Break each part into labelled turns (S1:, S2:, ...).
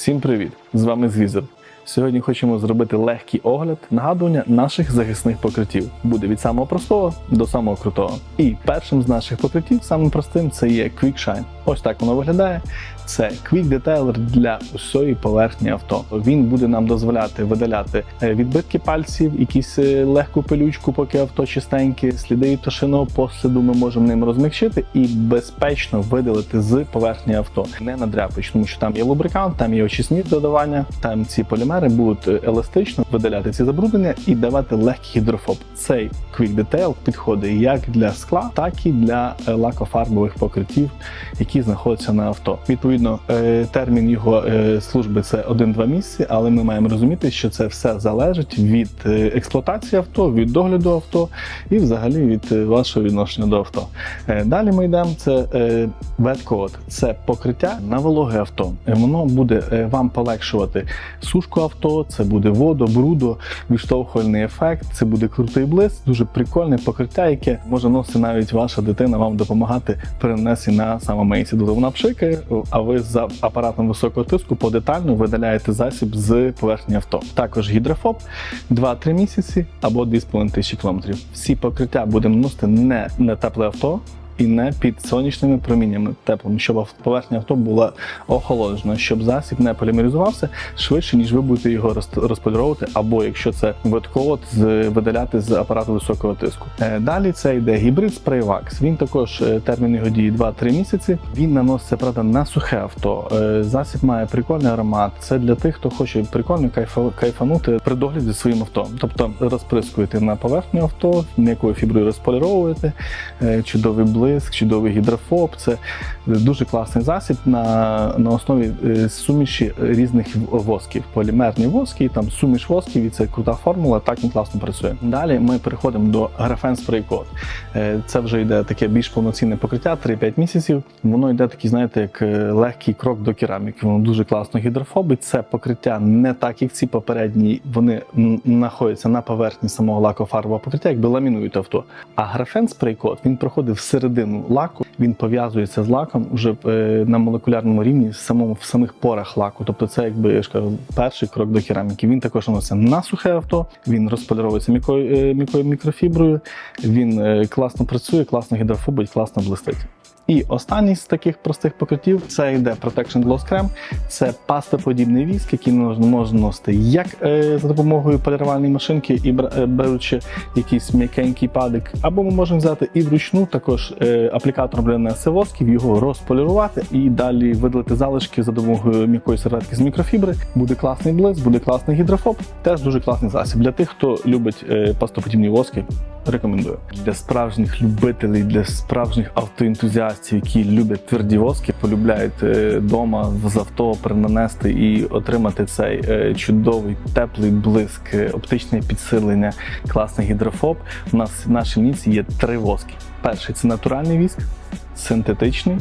S1: Всім привіт! З вами Звізер. Сьогодні хочемо зробити легкий огляд нагадування наших захисних покриттів. Буде від самого простого до самого крутого. І першим з наших покриттів, самим простим, це є Quick Shine. Ось так воно виглядає. Це Quick Detailer для усієї поверхні авто. Він буде нам дозволяти видаляти е, відбитки пальців, якісь е, легку пилючку, поки авто чистеньке, сліди пташиного посліду ми можемо ним розмягчити і безпечно видалити з поверхні авто. Не надряпач, тому що там є лубрикант, там є очисні додавання, там ці полімери будуть е, еластично видаляти ці забруднення і давати легкий гідрофоб. Цей Quick Detail підходить як для скла, так і для лакофарбових покриттів, які знаходяться на авто. Відповідно, е, термін його е, служби це 1-2 місяці, але ми маємо розуміти, що це все залежить від е, експлуатації авто, від догляду авто і взагалі від вашого відношення до авто. Далі ми йдемо. Це coat. це покриття на вологе авто. Воно буде вам полегшувати сушку авто, це буде водо, брудо, відштовхувальний ефект, це буде крутий блиск, дуже прикольне покриття, яке може носити навіть ваша дитина вам допомагати при нанесенні на самомийці. Тобто вона пшики, а ви за апаратом високого тиску подетально видаляєте засіб з поверхні авто. Також гідрофоб 2-3 місяці або 2,5 тисячі кілометрів. Всі покриття будемо носити не на тепле авто. І не під сонячними проміннями теплими, щоб поверхня авто була охолоджена, щоб засіб не полімеризувався швидше, ніж ви будете його роз- розполіровувати, або якщо це витколот, з видаляти з апарату високого тиску. Е, Далі це йде гібрид спрейвакс. Він також е, термін його дії 2-3 місяці. Він наноситься правда на сухе авто. Е, Засіб має прикольний аромат. Це для тих, хто хоче прикольно кайфанути при догляді своїм авто. Тобто розприскуєте на поверхню авто, м'якою фіброю розполіровуєте, чудовий блиск, чудовий гідрофоб. Це дуже класний засіб на, на основі е, суміші різних восків. Полімерні воски, там суміш восків, і це крута формула, так він класно працює. Далі ми переходимо до графен спрей код. Це вже йде таке більш повноцінне покриття, 3-5 місяців. Воно йде такий, знаєте, як е, легкий крок до кераміки. Воно дуже класно гідрофобить. Це покриття не так, як ці попередні. Вони знаходяться на поверхні самого лакофарбового покриття, якби ламінують авто. А графен спрей код він проходить всередину лаку, він пов'язується з лаком вже е, на молекулярному рівні в самому в самих порах лаку. Тобто, це якби я ж кажу, перший крок до кераміки. Він також наноситься на сухе авто. Він розполіровується мікою е, мікрофіброю. Він е, класно працює, класно гідрофобить, класно блистить. І останній з таких простих покриттів це йде Protection Gloss Creme. Це пастоподібний віск, який можна, носити як е, за допомогою полірувальної машинки і е, беручи якийсь м'якенький падик, або ми можемо взяти і вручну також е, аплікатором для нанесення восків, його розполірувати і далі видалити залишки за допомогою м'якої серветки з мікрофібри. Буде класний блиск, буде класний гідрофоб. Теж дуже класний засіб для тих, хто любить пастоподібні воски. Рекомендую для справжніх любителів, для справжніх автоентузіастів, які люблять тверді воски, полюбляють е, дома з авто принанести і отримати цей е, чудовий теплий блиск, е, оптичне підсилення, класний гідрофоб. У нас в нашій лінійці є три воски. Перший це натуральний віск, синтетичний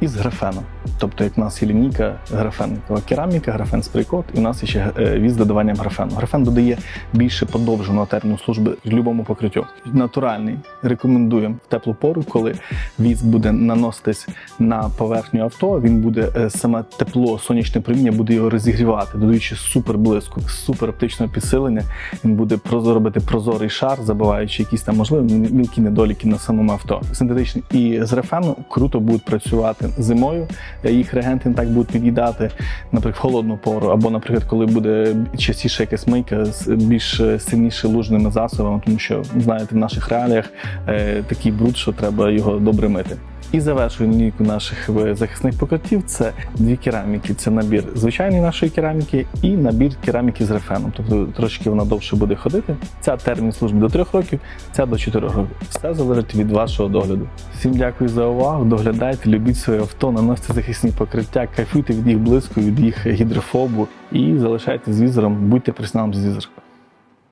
S1: і з графеном. Тобто, як в нас є лінійка графенникова кераміка, графен спрейкот, і у нас є ще е, віз додаванням графену. Графен додає більше подовженого терміну служби любому покриттю. Натуральний рекомендуємо в теплу пору, коли віз буде наноситись на поверхню авто. Він буде е, саме тепло, сонячне проміння буде його розігрівати, додаючи супер блиску, супер оптичного підсилення. Він буде прозоро прозорий шар, забиваючи якісь там можливо мі- мілкі недоліки на самому авто. Синтетичний і з графену круто будуть працювати зимою. Е, Їх реагенти не так будуть під'їдати, наприклад, в холодну пору, або, наприклад, коли буде частіше якась мийка з більш е, сильніше лужними засобами, тому що знаєте, в наших реаліях е, такий бруд, що треба його добре мити. І завершую лінійку наших захисних покриттів. Це дві кераміки. Це набір звичайної нашої кераміки і набір кераміки з рефеном. Тобто трошки вона довше буде ходити. Ця термін служби до 3 років, ця до 4 років. Все залежить від вашого догляду. Всім дякую за увагу. Доглядайте, любіть своє авто, наносьте захисні покриття, кайфуйте від їх блиску, від їх гідрофобу і залишайтесь з візором, будьте професіоналом з візором.